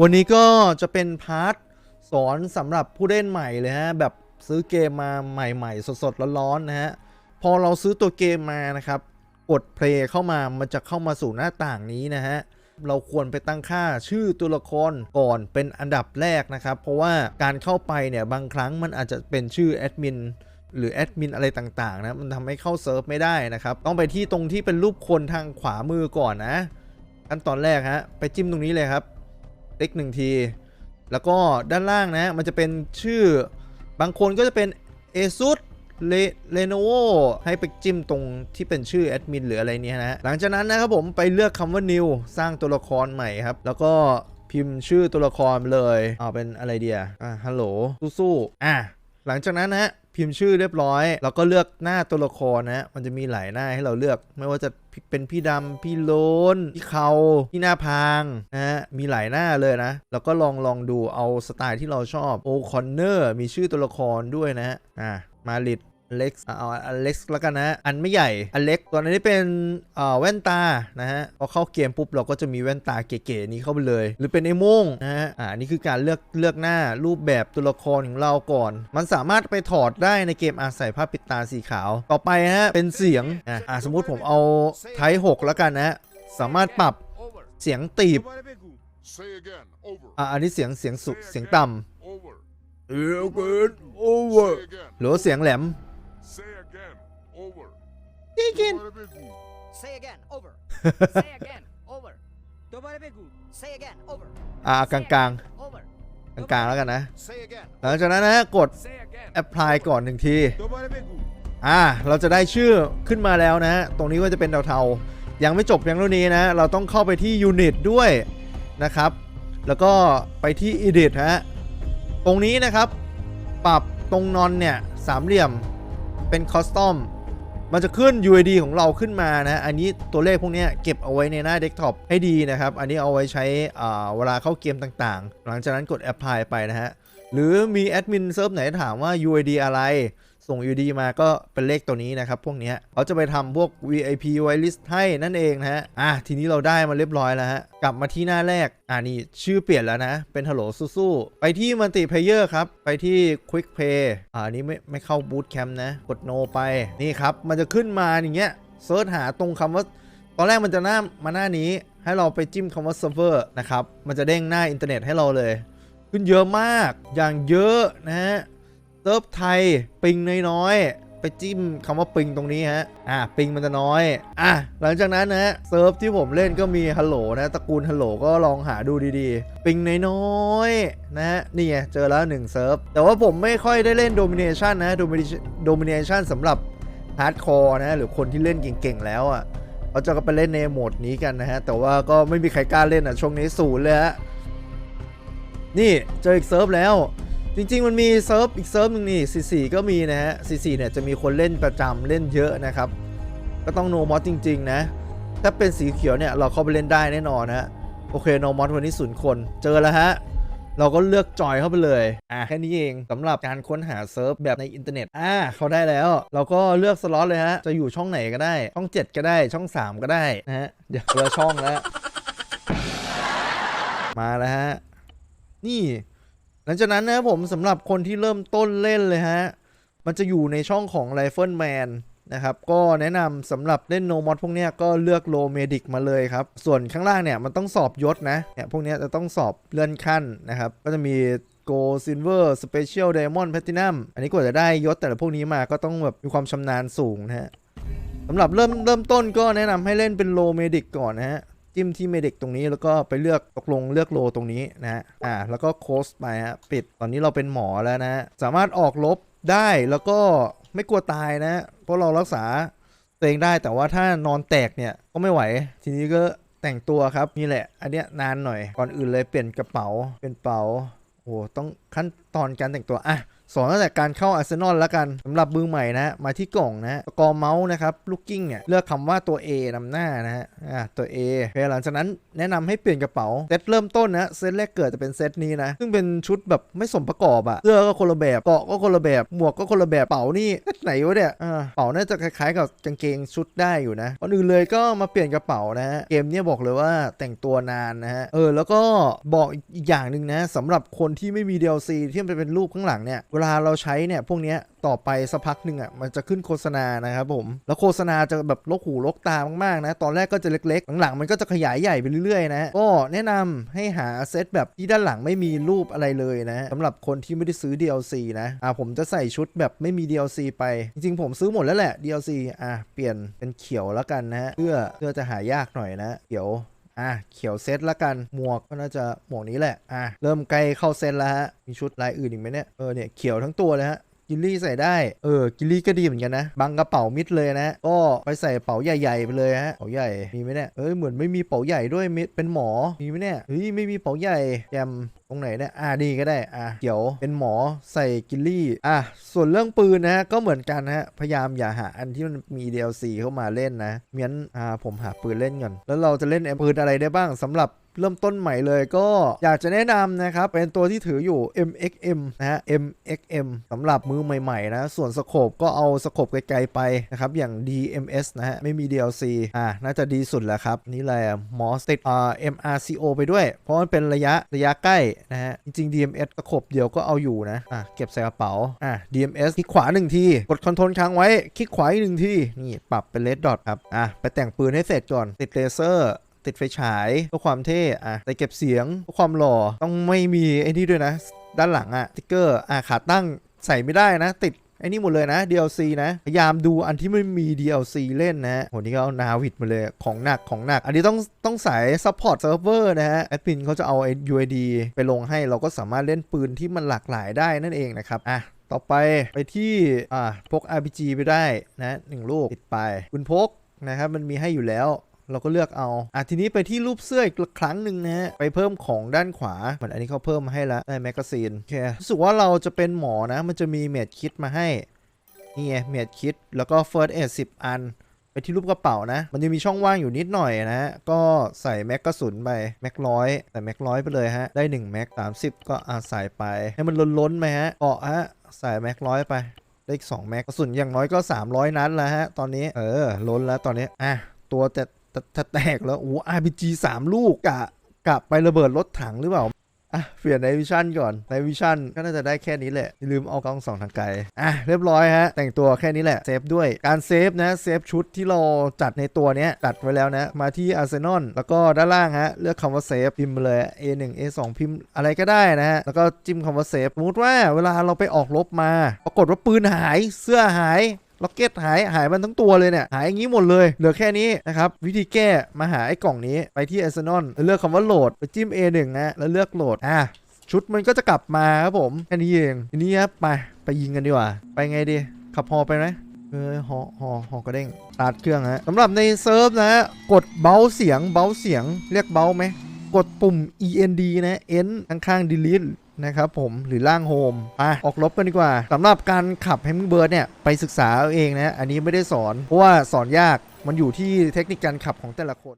วันนี้ก็จะเป็นพาร์ทสอนสำหรับผู้เล่นใหม่เลยฮะ แบบซื้อเกมมาใหม่ๆ สดๆร้อนๆนะฮะ พอเราซื้อตัวเกมมานะครับ กดเพลย์เข้ามามันจะเข้ามาสู่หน้าต่างนี้นะฮะ เราควรไปตั้งค่าชื่อตัวละครก่อนเป็นอันดับแรกนะครับ เพราะว่าการเข้าไปเนี่ยบางครั้งมันอาจจะเป็นชื่อแอดมินหรือแอดมินอะไรต่างๆนะมันทำให้เข้าเซิร์ฟไม่ได้นะครับ ต้องไปที่ตรงที่เป็นรูปคนทางขวามือก่อนนะขั้นตอนแรกฮะไปจิ้มตรงนี้เลยครับ เล็กหนึ่งที แล้วก็ด้านล่างนะ มันจะเป็นชื่อบางคนก็จะเป็น ASUS เลเลโนโวให้ไปจิ้มตรงที่เป็นชื่อแอดมินหรืออะไรเนี่ยนะ หลังจากนั้นนะครับผมไปเลือกคำว่า new สร้างตัวละครใหม่ครับ แล้วก็พิมพ์ชื่อตัวละครเลยเอาเป็นอะไรเดียอะฮัลโหลสู้ๆอะหลังจากนั้นนะ พิมพ์ชื่อเรียบร้อยเราก็เลือกหน้าตัวละครนะฮะมันจะมีหลายหน้าให้เราเลือก ไม่ว่าจะเป็นพี่ดำพี่โลนพี่เขาพี่หน้าพางนะฮะมีหลายหน้าเลยนะ แล้วก็ลองลองดูเอาสไตล์ที่เราชอบโอคอนเนอร์มีชื่อตัวละครด้วยนะฮะอ่ามาลิด เล็กซ์เอาอเล็กซ์แล้วกันนะฮะอันไม่ใหญ่อเล็กตัวนี้เป็นเอ่อแว่นตานะฮะพอเข้าเกมปุ๊บเราก็จะมีแว่นตาเก๋ๆนี้เข้าไปเลย หรือเป็นไอ้โม่งนะฮะอ่านี่คือการเลือกเลือกหน้ารูปแบบตัวละครของเราก่อน มันสามารถไปถอดได้ในเกมอาศัยผ้าปิดตาสีขาว ต่อไปฮะเป็นเสียงอะอ่าสมมุติผมเอาไทหกแล้วกันนะฮะสามารถปรับ Over. เสียงตีบ Say again. Over. อ่าอันนี้เสียงเสียงสุเสียงต่ำ Over. เออเกินโอเวอ Say ร์ again. หรือว่าเสียงแหลม again. Say again. Over. Say again. Over. อ่ากลางกลางกลางแล้วกันนะ หลังจากนั้นนะกด apply ก่อนหนึ่งที อ่า เราจะได้ชื่อขึ้นมาแล้วนะ ตรงนี้ก็จะเป็นเทาๆ ยังไม่จบเพียงเท่านี้นะ เราต้องเข้าไปที่ unit ด้วยนะครับ แล้วก็ไปที่ edit ฮะ ตรงนี้นะครับ ปรับตรงนอนเนี่ย สามเหลี่ยม เป็น custom มันจะขึ้น UID ของเราขึ้นมานะ อันนี้ตัวเลขพวกนี้เก็บเอาไว้ในหน้าเดสก์ท็อปให้ดีนะครับ อันนี้เอาไว้ใช้เวลาเข้าเกมต่างๆ หลังจากนั้นกด apply ไปนะฮะ หรือมีแอดมินเซิร์ฟไหนถามว่า UID อะไร ส่ง UID มาก็เป็นเลขตัวนี้นะครับ พวกนี้เขาจะไปทำพวก VIP whitelist ให้นั่นเองนะฮะอะทีนี้เราได้มาเรียบร้อยแล้วฮะกลับมาที่หน้าแรกอ่านี่ชื่อเปลี่ยนแล้วนะ เป็น Hello สู้ๆไปที่ Multiplayer ครับ ไปที่ Quick Play อ่านี้ไม่ไม่เข้า Boot Camp นะ กด No ไปนี่ครับมันจะขึ้นมาอย่างเงี้ยเซิร์ชหาตรงคำว่า ตอนแรกมันจะหน้ามาหน้านี้ ให้เราไปจิ้มคำว่า Server นะครับมันจะเด้งหน้าอินเทอร์เน็ตให้เราเลย ขึ้นเยอะมากอย่างเยอะนะฮะ เซิร์ฟไทยปิงน้อยๆไปจิ้มคำว่าปิงตรงนี้ฮะ อะปิงมันจะน้อย อะหลังจากนั้นนะฮะเซิร์ฟที่ผมเล่นก็มีฮัลโหลนะตระกูลฮัลโหลก็ลองหาดูดีๆ ปิงน้อยๆนะฮะนี่ไงเจอแล้ว1เซิร์ฟแต่ว่าผมไม่ค่อยได้เล่นโดมิเนชันนะโดมิเนชันสำหรับฮาร์ดคอร์นะหรือคนที่เล่นเก่งๆแล้วอะเขาจะก็ไปเล่นในโหมดนี้กันนะฮะ แต่ว่าก็ไม่มีใครกล้าเล่นอะช่วงนี้ศูนย์เลยฮะนี่เจออีกเซิร์ฟแล้ว จริงๆ มันมีเซิร์ฟอีกเซิร์ฟหนึงนี่ 44 ก็มีนะฮะ 44 เนี่ยจะมีคนเล่นประจำเล่นเยอะนะครับ ก็ต้องโนมอสจริง ๆ นะ ถ้าเป็นสีเขียวเนี่ยเราเข้าไปเล่นได้แน่นอนนะฮะ โอเคโนมอสวันนี้ศูนย์คน เจอแล้วฮะ เราก็เลือกจอยเข้าไปเลยอะแค่นี้เองสำหรับการค้นหาเซิร์ฟแบบในอินเทอร์เน็ตอ่าเขาได้แล้ว เราก็เลือกสล็อตเลยฮะ จะอยู่ช่องไหนก็ได้ ช่อง 7 ก็ได้ ช่อง 3 ก็ได้นะฮะ เดี๋ยวเราช่องแล้ว มาแล้วฮะ นี่ หลังจากนั้นนะครับผมสำหรับคนที่เริ่มต้นเล่นเลยฮะ มันจะอยู่ในช่องของ Rifleman นะครับ ก็แนะนำสำหรับเล่นโนมอดพวกเนี้ยก็เลือกโลเมดิกมาเลยครับ ส่วนข้างล่างเนี่ยมันต้องสอบยศนะเนี่ยพวกเนี้ยจะต้องสอบเลื่อนขั้นนะครับ ก็จะมี Gold Silver Special Diamond Platinum อันนี้กว่าจะได้ยศแต่ละพวกนี้มาก็ต้องแบบมีความชำนาญสูงนะฮะสำหรับเริ่มเริ่มต้นก็แนะนำให้เล่นเป็นโลเมดิกก่อนนะฮะ จิ้มที่เมดิกตรงนี้แล้วก็ไปเลือกตกลงเลือกโลตรงนี้นะฮะอ่าแล้วก็โคสไปฮะปิดตอนนี้เราเป็นหมอแล้วนะสามารถออกลบได้แล้วก็ไม่กลัวตายนะ เพราะเรารักษาตัวเองได้แต่ว่าถ้านอนแตกเนี่ยก็ไม่ไหว ทีนี้ก็แต่งตัวครับนี่แหละ อันเนี้ยนานหน่อยก่อนอื่นเลยเปลี่ยนกระเป๋าเป็นเป๋าโอ้โหต้องขั้นตอนการแต่งตัวอะสอนตั้งแต่การเข้าอาร์เซนอลแล้วกันสำหรับมือใหม่นะมาที่กล่องนะกอเมาส์นะครับลูกกิ้งเนี่ยเลือกคำว่าตัว A นำหน้านะฮะอ่าตัว A อหลังจากนั้นแนะนำให้เปลี่ยนกระเป๋าเซตเริ่มต้นนะเซตแรกเกิดจะเป็นเซตนี้นะ ซึ่งเป็นชุดแบบไม่สมประกอบอะเสื้อก็คนละแบบเกาะก็คนละแบบหมวกก็คนละแบบเป๋านี่เซตไหนวะเนี่ยอ่าเป๋าน่าจะคล้ายๆกับกางเกงชุดได้อยู่นะก่อนอื่นเลยก็มาเปลี่ยนกระเป๋านะฮะเกมเนี้ยบอกเลยว่าแต่งตัวนานนะฮะเออแล้วก็บอกอีกอย่างหนึ่งนะสำหรับคนที่ไม่มี DLC ที่มันเป็นรูปข้างหลังเนี่ยเวลาเราใช้เนี่ยพวกนี้ต่อไปสักพักหนึ่งอะมันจะขึ้นโฆษณานะครับผม แล้วโฆษณาจะแบบลกหูลกตามากๆนะ ตอนแรกก็จะเล็กๆ หลังๆ มันก็จะขยายใหญ่ไปเรื่อยๆนะ ก็แนะนำให้หาเซตแบบที่ด้านหลังไม่มีรูปอะไรเลยนะสำหรับคนที่ไม่ได้ซื้อ DLC นะ อ่าผมจะใส่ชุดแบบไม่มี DLC ไป จริงๆ ผมซื้อหมดแล้วแหละ DLC อะเปลี่ยนเป็นเขียวแล้วกันนะเพื่อเพื่อจะหายากหน่อยนะเขียว อะเขียวเซตละกันหมวกก็น่าจะหมวกนี้แหละอะเริ่มใกล้เข้าเซตแล้วฮะมีชุดลายอื่นอีกไหมเนี่ยเออเนี่ยเขียวทั้งตัวเลยฮะ กิลลี่ใส่ได้ เออ กิลลี่ก็ดีเหมือนกันนะบังกระเป๋ามิดเลยนะ ก็ไปใส่เป๋าใหญ่ๆไปเลยฮะ เป๋าใหญ่ มีไหมเนี่ย เอ้ย เหมือนไม่มีเป๋าใหญ่ด้วยมิดเป็นหมอ มีไหมเนี่ย เฮ้ย ไม่มีเป๋าใหญ่แจมตรงไหนเนี่ย อะดีก็ได้ อะเขียว เป็นหมอใส่กิลลี่ อะ ส่วนเรื่องปืนนะฮะ ก็เหมือนกันฮะ พยายามอย่าหาอันที่มันมี DLC เข้ามาเล่นนะ เมียนอ่า ผมหาปืนเล่นก่อน แล้วเราจะเล่นไอ้ปืนอะไรได้บ้างสำหรับ เริ่มต้นใหม่เลยก็อยากจะแนะนำนะครับ เป็นตัวที่ถืออยู่ MXM นะฮะ MXM สำหรับมือใหม่ๆนะ ส่วนสโคปก็เอาสโคปไกลๆไปนะครับ อย่าง DMS นะฮะ ไม่มี DLC อ่าน่าจะดีสุดแล้วครับ นี่แหละมอสติดอ่า MRCO ไปด้วย เพราะมันเป็นระยะระยะใกล้นะฮะ จริง ๆ DMS สโคปเดียวก็เอาอยู่นะอะเก็บใส่กระเป๋าอะ DMS คลิกขวาหนึ่งที กดคอนโทรลค้างไว้ คลิกขวาอีกหนึ่งที นี่ปรับเป็นเลดดอทครับ อะ ไปแต่งปืนให้เสร็จก่อน ติดเลเซอร์ ติดไฟฉายเพื่อความเท่อะแต่เก็บเสียงเพื่อความหล่อต้องไม่มีไอ้นี่ด้วยนะ ด้านหลังอะสติ๊กเกอร์อะขาตั้งใส่ไม่ได้นะ ติดไอ้นี่หมดเลยนะ DLC นะ พยายามดูอันที่ไม่มี DLC เล่นนะโหนี่ก็เอานาวิดมาเลยของหนักของหนัก อันนี้ต้องต้องสาย support server นะฮะแอดมินเขาจะเอาไอ้ UID ไปลงให้เราก็สามารถเล่นปืนที่มันหลากหลายได้นั่นเองนะครับอะต่อไปไปที่อ่าพก RPG ไปได้นะหนึ่งลูกติดไปคุณพกนะครับมันมีให้อยู่แล้ว เราก็เลือกเอาอะทีนี้ไปที่รูปเสื้ออีกครั้งหนึ่งนะฮะไปเพิ่มของด้านขวาเหมือนอันนี้เขาเพิ่มมาให้แล้วได้แมกกาซีนโอเครู้สึกว่าเราจะเป็นหมอนะ มันจะมีเมดคิดมาให้นี่ไงเมดคิดแล้วก็เฟิร์สเอดสิบอันไปที่รูปกระเป๋านะ มันจะมีช่องว่างอยู่นิดหน่อยนะฮะก็ใส่แม็กกระสุนไป แม็กร้อยใส่แม็กร้อยไปเลยฮะ ได้1แม็กสามสิบก็อาใส่ไป ให้มันล้นๆไหมฮะเกาะฮะ ใส่แม็กร้อยไป ได้อีก2แม็กกระสุนอย่างน้อยก็ 300 นัดแล้วฮะ ตอนนี้ เออ ล้นแล้วตอนนี้ อะ ตัวจะ จะจะแตกแล้วโอ้ RPG 3ลูกกะกะไประเบิดรถถังหรือเปล่าอะเปลี่ยนในวิชั่นก่อนในวิชั่นก็น่าจะได้แค่นี้แหละลืมเอากล้องสองทางไกลอะเรียบร้อยฮะ แต่งตัวแค่นี้แหละเซฟด้วยการเซฟนะเซฟชุดที่เราจัดในตัวเนี้ยจัดไว้แล้วนะ มาที่อาร์เซนอลแล้วก็ด้านล่างฮะ เลือกคำว่าเซฟพิมพ์เลย A1 A2 พิมพ์อะไรก็ได้นะฮะ แล้วก็จิ้มคำว่าเซฟสมมติว่าเวลาเราไปออกรบมา ปรากฏว่าปืนหายเสื้อหาย ล็อกเก็ตหายหายมันทั้งตัวเลยเนี่ยหายอย่างนี้หมดเลย เหลือแค่นี้นะครับวิธีแก้มาหาไอ้กล่องนี้ไปที่ a อ s e n o n แล้วเลือกคำว่าโหลดไปจิ้ม A1 นะแล้วเลือกโหลดอะชุดมันก็จะกลับมาครับผมแค่นี้เองทีนี้ครับไปไปยิงกันดีกว่า ไปไงดี ขับฮอไปไหมเออฮอฮอฮอกระเด้งตาร์ทเครื่องฮะสำหรับในเซิร์ฟนะฮะกดเบาเสียงเบาเสียง เรียกเบาไหม กดปุ่ม END นะ N ข้างๆ delete นะครับผมหรือล่างโฮมอะออกลบกันดีกว่าสำหรับการขับแฮมเบิร์ดเนี่ยไปศึกษาเอาเองนะ อันนี้ไม่ได้สอน เพราะว่าสอนยากมันอยู่ที่เทคนิคการขับของแต่ละคน